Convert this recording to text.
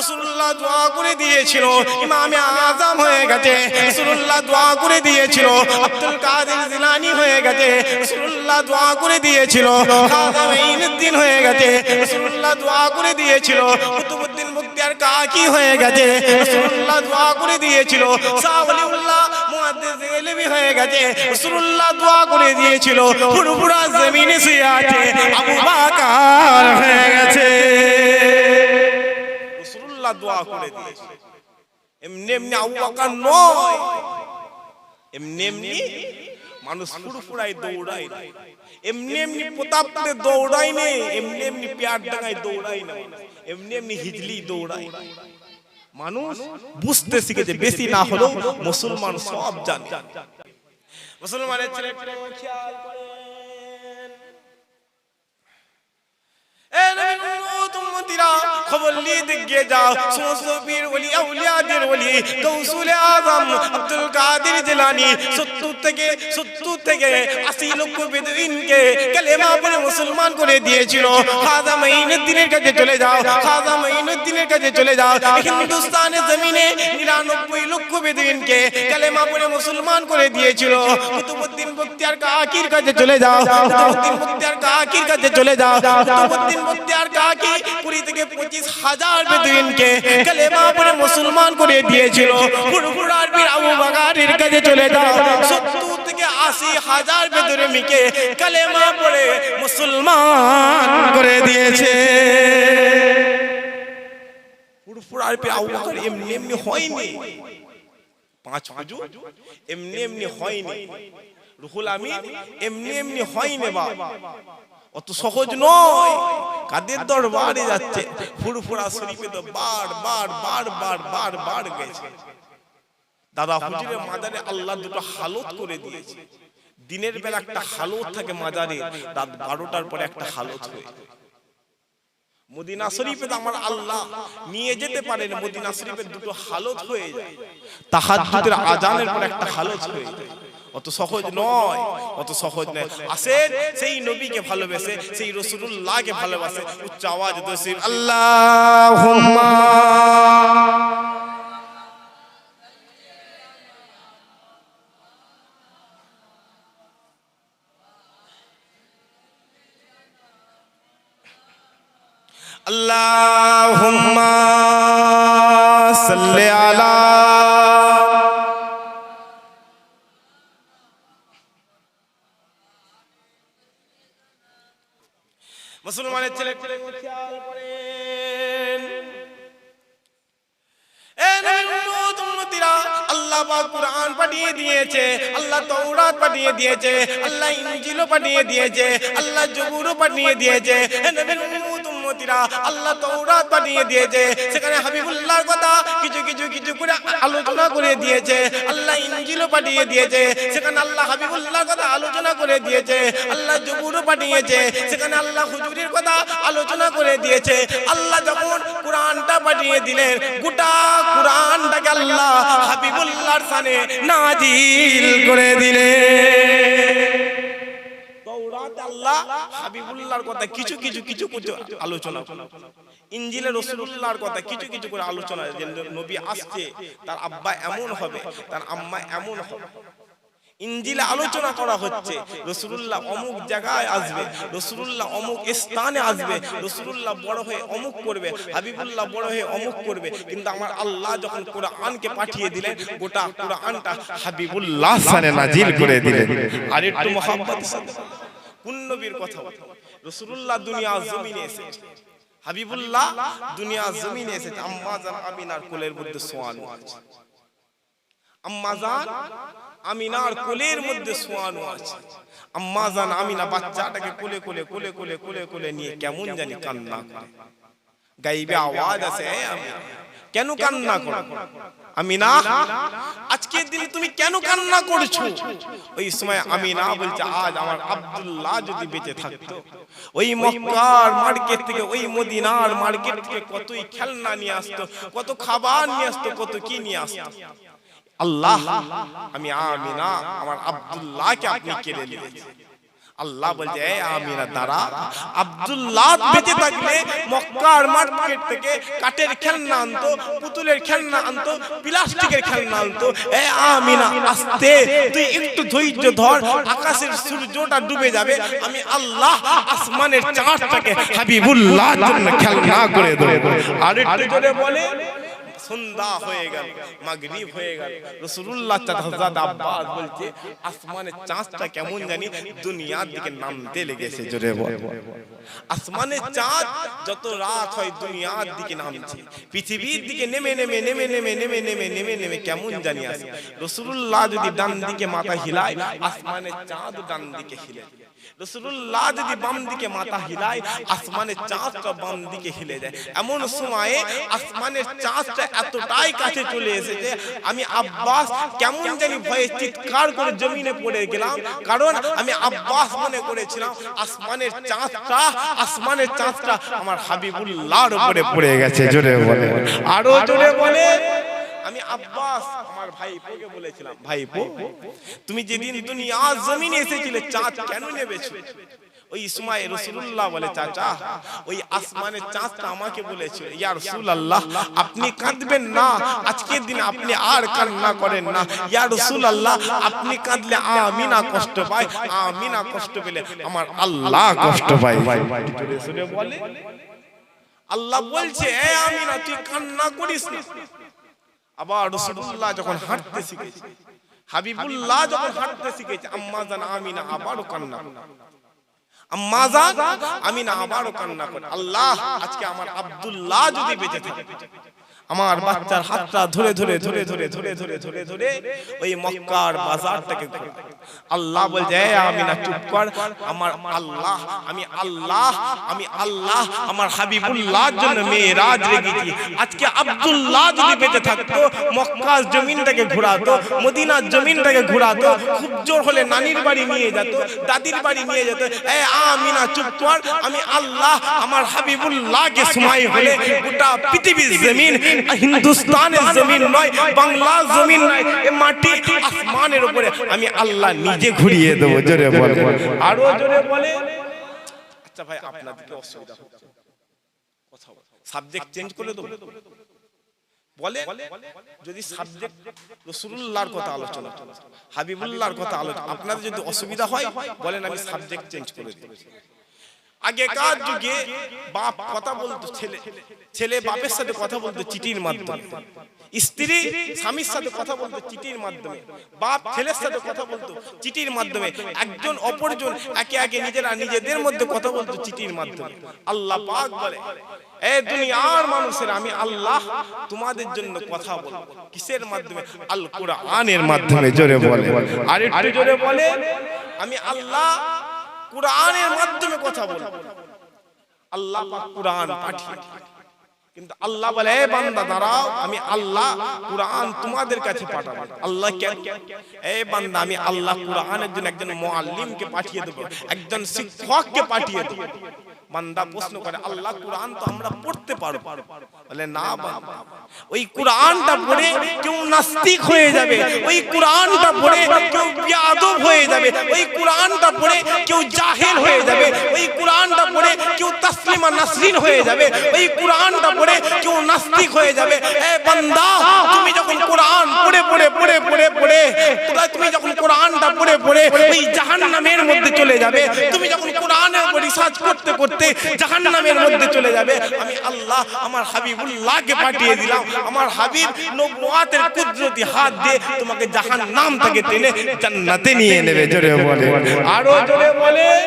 রসুল্লাহ দোয়া করে দিয়েছিল। ইমামে আজম হয়ে গেছে। রসুল্লাহ দোয়া করে দিয়েছিল। আব্দুল কাদের জিলানি হয়ে গেছে। রসুল্লাহ দোয়া করে দিয়েছিল। খাজা হয়ে গেছে। রসুল্লাহ দোয়া করে দিয়েছিল। কুতুবুদ্দিন মুক্তিয়ার কাকি হয়ে গেছে। রসুল্লাহ দোয়া করে দিয়েছিল। ইলমি হয়ে গেছে। করে দিয়েছিল। আবু বাকার হয়ে গেছে। রসুল্লাহ দোয়া করে দিয়েছে এমনি এমনি নয় এমনি এমনি মানুষ ফুরফুরাই। এমনি এমনি দৌড়াই নে এমনি এমনি পেয়ার ডাঙায় দৌড়াই না এমনি এমনি হিজলি দৌড়াই মানুষ বুঝতে শিখেছে বেশি না হলেও মুসলমান সব জানে মুসলমানের ছেলে খেয়াল করেন উম্মতিরা, খবর নিয়ে যাও। সমস্ত পীর আউলিয়াদের আজম আব্দুল কাদের সত্তর থেকে সত্তর থেকে আশি লক্ষ বেদুইনকে কালেমা মুসলমান করে দিয়েছিল। খাজা মাইনুদ্দিনের কাছে চলে যাও খাজা মাইনুদ্দিনের কাছে চলে যাও। হিন্দুস্তানের জমিনে নিরানব্বই লক্ষ বেদুইনকে কালেমা পড়ে মুসলমান করে দিয়েছিল। কুতুবুদ্দিন বখতিয়ার কাকির কাছে চলে যাও কুতুবুদ্দিন বখতিয়ার কাকির কাছে চলে যাও কুতুবুদ্দিন বখতিয়ার কাকি কুড়ি থেকে পঁচিশ হাজার বেদুইনকে কালেমা পড়ে মুসলমান করে দিয়েছিল। ফুরফুরার বীর আবু কাছে চলে যাও। সত্তর থেকে আশি হাজার বেদুরমিকে কালেমা পড়ে মুসলমান করে দিয়েছে। ফুরফুরার বীর আবু বাকার এমনি এমনি হয়নি। পাঁচ পুজো এমনি এমনি হয়নি। রুহুল আমিন এমনি এমনি হয়নি বা? অত সহজ নয়। কাদের দরবারে যাচ্ছে? ফুরফুরা শরীফে তো বার বার বার বার বার বার গেছে। দাদা হুজুরের মাজারে আল্লাহ দুটো হালত করে দিয়েছে। দিনের বেলা একটা হালত থাকে মাজারে রাত বারোটার পরে একটা হালত হয়ে। মদিনা শরীফে আমার আল্লাহ নিয়ে যেতে পারেন, মদিনা শরীফের দুটো হালত হয়ে যায়। তাহাজ্জুদের আজানের পর একটা হালত হয়ে যায়। অত সহজ নয়, অত সহজ নয়। আসেন, সেই নবীকে ভালোবেসে, সেই রসুলুল্লাহকে ভালোবাসে। উচ্চ আওয়াজ দোষী আল্লাহুম্মা اللهم صل على মুসলমানের ছেলে ছেলে খেয়াল করেন এ নবীর উম্মত উম্মতিরা, আল্লাহ পাক কুরআন পাঠিয়ে দিয়েছে আল্লাহ তৌরাত পাঠিয়ে দিয়েছে আল্লাহ ইনজিলও পাঠিয়ে দিয়েছে আল্লাহ জবুরও পাঠিয়ে দিয়েছে এ নবীর উম্মত উম্মতিরা, আল্লাহ তৌরাত পাঠিয়ে দিয়েছে। সেখানে হাবিবুল্লাহর কথা কিছু কিছু কিছু করে আলোচনা করে দিয়েছে। আল্লাহ ইনজিলও পাঠিয়ে দিয়েছে। সেখানে আল্লাহ হাবিবুল্লাহর কথা আলোচনা করে দিয়েছে। আল্লাহ জবুরও পাঠিয়েছে। সেখানে আল্লাহ হুজুরের কথা আলোচনা করে দিয়েছে। আল্লাহ যখন কোরআনটা পাঠিয়ে দিলেন গোটা কোরআনটাকে আল্লাহ হাবিবুল্লাহর সানে নাজিল করে দিলেন। তৌরাত আল্লাহ হাবিবুল্লাহর কথা কিছু কিছু কিছু কিছু আলোচনা রসুল্লাহর কথা কিছু কিছু করে আলোচনা নবী আসছে, তার আব্বা এমন হবে, তার আম্মা এমন হবে। ইঞ্জিলে আলোচনা করা হচ্ছে রসুল্লাহ অমুক জায়গায় আসবে রসুল্লাহ অমুক স্থানে আসবে রসুল্লাহ বড় হয়ে অমুক করবে, হাবিবুল্লাহ বড় হয়ে অমুক করবে, কিন্তু আমার আল্লাহ যখন কোরআনকে পাঠিয়ে দিলেন, গোটা কোরআনটা হাবিবুল্লাহ করে দিলেন। আর একটু পুণ্যবীর কথা। রসুল্লাহ দুনিয়া জমিনে এসেছে হাবিবুল্লাহ দুনিয়া জমিনে এসেছে আম্মা জান আমিনার কোলের মধ্যে সোয়ানো আছে। আম্মাজান আমিনার কোলের মধ্যে শোয়ানো আছে। আম্মাজান আমিনা বাচ্চাটাকে কোলে কোলে কোলে কোলে কোলে কোলে নিয়ে কেমন জানি কান্না করে। গাইবে আওয়াজ আছে "এ কেন কান্না করো? আমিনা? আজকের দিনে তুমি কেন কান্না করছ? ওই সময় আমি না বলছি, আজ আমার আব্দুল্লাহ যদি বেঁচে থাকতো, ওই মক্কার মার্কেট থেকে, ওই মদিনার মার্কেট থেকে কতই খেলনা নিয়ে আসতো, কত খাবার নিয়ে আসতো, কত কি নিয়ে আসতো। আল্লাহ, আমি আমিনা, আমার আব্দুল্লাহকে আপনি কেড়ে নিয়েছেন। আল্লাহ বলছে "এই আমিনা দাঁড়া আব্দুল্লাহ বেঁচে থাকলে মক্কার মার্কেট থেকে কাঠের খেলনা আনতো পুতুলের খেলনা আনতো প্লাস্টিকের খেলনা আনতো। এ আমিনা আস্তে তুই একটু ধৈর্য ধর আকাশের সূর্যটা ডুবে যাবে। আমি আল্লাহ আসমানের চাঁদটাকে হাবিবুল্লাহ জন্য খেলনা করে দেবো আর একটু জোরে বলে সন্ধ্যা হয়ে গেল মাগরিব হয়ে গেল। রসুল্লাহ হযরত আব্বাস বলছে আসমানের চাঁদটা কেমন জানি দুনিয়ার দিকে নামতে লেগেছে জোরে বল। আসমানের চাঁদ যত রাত হয় দুনিয়ার দিকে নামছে পৃথিবীর দিকে নেমে নেমে নেমে নেমে নেমে নেমে নেমে নেমে কেমন জানি আসে রসুল্লাহ যদি ডান দিকে মাথা হিলায় আসমানের চাঁদ ডান দিকে হিলে। রসুল্লাহ যদি বাম দিকে মাথা হিলায় আসমানের চাঁদটা বাম দিকে হিলে যায়। এমন সময়ে আসমানের চাঁদটা এতটাই কাছে চলে এসেছে, আমি আব্বাস কেমন জানি ভয়ে চিৎকার করে জমিনে পড়ে গেলাম, কারণ আমি আব্বাস মনে করেছিলাম, আসমানের চাঁদটা আসমানের চাঁদটা আমার হাবিবুল্লাহর উপরে পড়ে গেছে, জোরে বলে আরও জোরে বলে আমি আব্বাস আমার ভাইপোকে বলেছিলাম। ভাইপো? তুমি যেদিন দুনিয়া জমিনে এসেছিলে চাঁদ কেন নেবেছো? ওই ইসমাইল রসুল্লাহ বলে চাচা ওই আসমানের চাঁদটা আমাকে বলেছিল ইয়া রসুল্লাহ আপনি কাঁদবেন না আজকের দিন আপনি আর কান্না করেন না। ইয়া রসুল্লাহ আপনি কাঁদলে আমি না কষ্ট পাই আমি না কষ্ট পেলে আমার আল্লাহ কষ্ট পাই শুনে বলে। আল্লাহ বলছে এ আমি না তুই কান্না করিস না। আবার রসুল্লাহ যখন হাঁটতে শিখেছে, হাবিবুল্লাহ যখন হাঁটতে শিখেছে আম্মা জান আমিনা আবারও কান্না আম্মা আমিনা আবারও কান্না করে। আল্লাহ, আজকে আমার আব্দুল্লাহ যদি বেঁচে থাকে আমার বাচ্চার হাতটা ধরে ধরে ধরে ধরে ধরে ধরে ধরে ধরে ওই মক্কার বাজারটাকে। আল্লাহ বলছে "এ আমিনা চুপ কর আমার আল্লাহ আমি আল্লাহ আমি আল্লাহ আমার হাবিবুল্লাহর জন্য মেয়েরাজ রেখেছি আজকে আব্দুল্লাহ যদি বেঁচে থাকতো মক্কার জমিনটাকে ঘোরাতো মদিনার জমিনটাকে ঘোরাতো খুব জোর হলে নানির বাড়ি নিয়ে যেত দাদির বাড়ি নিয়ে যেত এ আমিনা চুপ কর আমি আল্লাহ আমার হাবিবুল্লাহকে সময় হলে গোটা পৃথিবীর জমিন হিন্দুস্তানের জমিন নয় জমিন নয় এ মাটি আসমানের উপরে আমি আল্লাহ নিজে ঘুরিয়ে দেবো, জোরে বলে আরও জোরে বলে আচ্ছা ভাই অসুবিধা কথা সাবজেক্ট চেঞ্জ করে দেবো? বলে, যদি সাবজেক্ট কথা আলোচনা হাবিবুল্লাহর কথা আলোচনা আপনাদের যদি অসুবিধা হয়, বলেন আমি সাবজেক্ট চেঞ্জ করে দিই। আগেকার যুগে বাপ কথা বলতো ছেলে। ছেলে। বাপের সাথে কথা বলতো চিঠির মাধ্যমে। স্ত্রী স্বামীর সাথে কথা বলতো চিঠির মাধ্যমে। বাপ ছেলের সাথে কথা বলতো চিঠির মাধ্যমে। একজন অপরজন একে একে নিজেরা নিজেদের মধ্যে কথা বলতো চিঠির মাধ্যমে। আল্লাহ পাক বলে এ দুনিয়ার মানুষের আমি আল্লাহ তোমাদের জন্য কথা বলব। কিসের মাধ্যমে? আল কোরআনের মাধ্যমে জোরে বলে। আর একটু জোরে বলে আমি আল্লাহ কোরআনের মাধ্যমে কথা বলে। আল্লাহ কোরআন পাঠিয়ে কিন্তু আল্লাহ বলে, "এ বান্দা, দাঁড়াও, আমি আল্লাহ কোরআন তোমাদের কাছে পাঠাবো। আল্লাহ কেন? এই বান্দা, আমি আল্লাহ কোরআনের জন্য একজন মুআল্লিমকে পাঠিয়ে দেবো, একজন শিক্ষককে পাঠিয়ে দেবো। বান্দা প্রশ্ন করে আল্লাহ কোরআন তো আমরা পড়তে পারব বলে না বান্দা ওই কোরআনটা পড়ে কেউ নাস্তিক হয়ে যাবে ওই কোরআনটা পড়ে কেউ বিয়াদব হয়ে যাবে ওই কোরআনটা পড়ে কেউ জাহেল হয়ে যাবে ওই কোরআনটা পড়ে কেউ তাসলিমা নাসরিন হয়ে যাবে। ওই কোরআনটা পড়ে কেউ নাস্তিক হয়ে যাবে। এ বান্দা, তুমি যখন কোরআন পড়ে পড়ে পড়ে পড়ে পড়ে তুমি যখন কোরআনটা পড়ে পড়ে ওই জাহান্নামের মধ্যে চলে যাবে। তুমি যখন কোরআনের উপর রিসার্চ করতে করতে জাহান্নামের মধ্যে চলে যাবে। আমি আল্লাহ আমার হাবিবুল্লাহকে পাঠিয়ে দিলাম। আমার হাবিব নবুয়াতের কুদরতি হাত দিয়ে তোমাকে জাহান্নাম থেকে টেনে জান্নাতে নিয়ে নেবে। জোরে বলে আরও জোরে বলে